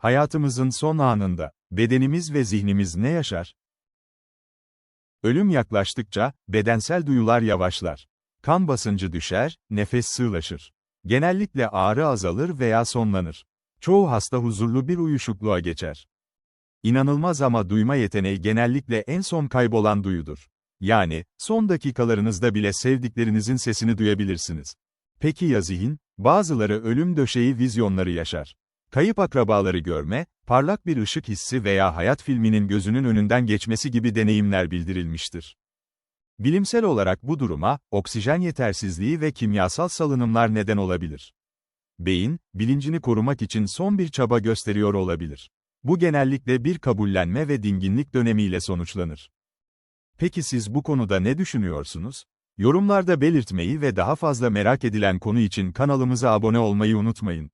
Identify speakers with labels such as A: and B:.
A: Hayatımızın son anında, bedenimiz ve zihnimiz ne yaşar? Ölüm yaklaştıkça, bedensel duyular yavaşlar. Kan basıncı düşer, nefes sığlaşır. Genellikle ağrı azalır veya sonlanır. Çoğu hasta huzurlu bir uyuşukluğa geçer. İnanılmaz ama duyma yeteneği genellikle en son kaybolan duyudur. Yani, son dakikalarınızda bile sevdiklerinizin sesini duyabilirsiniz. Peki ya zihin? Bazıları ölüm döşeği vizyonları yaşar. Kayıp akrabaları görme, parlak bir ışık hissi veya hayat filminin gözünün önünden geçmesi gibi deneyimler bildirilmiştir. Bilimsel olarak bu duruma, oksijen yetersizliği ve kimyasal salınımlar neden olabilir. Beyin, bilincini korumak için son bir çaba gösteriyor olabilir. Bu genellikle bir kabullenme ve dinginlik dönemiyle sonuçlanır. Peki siz bu konuda ne düşünüyorsunuz? Yorumlarda belirtmeyi ve daha fazla merak edilen konu için kanalımıza abone olmayı unutmayın.